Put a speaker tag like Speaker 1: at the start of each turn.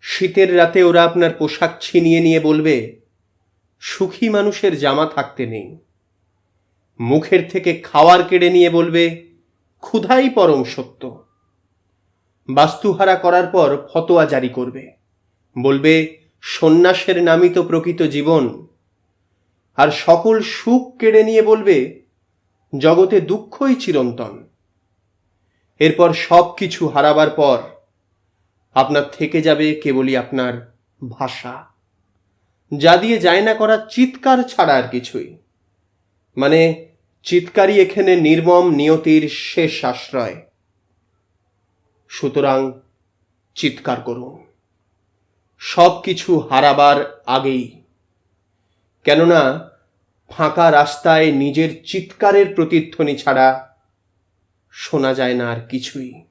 Speaker 1: শীতের রাতে ওরা আপনার পোশাক ছিনিয়ে নিয়ে বলবে, সুখী মানুষের জামা থাকতে নেই। মুখের থেকে খাওয়ার কেড়ে নিয়ে বলবে, ক্ষুধাই পরম সত্য। বাস্তুহারা করার পর ফতোয়া জারি করবে। বলবে, সন্ন্যাসের নামই তো প্রকৃত জীবন। আর সকল সুখ কেড়ে নিয়ে বলবে, জগতে দুঃখই চিরন্তন। এরপর সব কিছু হারাবার পর আপনার থেকে যাবে কেবলই আপনার ভাষা। যা দিয়ে যায় না করা চিৎকার ছাড়া আর কিছুই। মানে চিৎকারই এখানে নির্মম নিয়তির শেষ আশ্রয়। সুতরাং চিৎকার করুন। সব কিছু হারাবার আগেই। কেননা, ফাঁকা রাস্তায় নিজের চিৎকারের প্রতিধ্বনি ছাড়া শোনা যায় না আর কিছুই।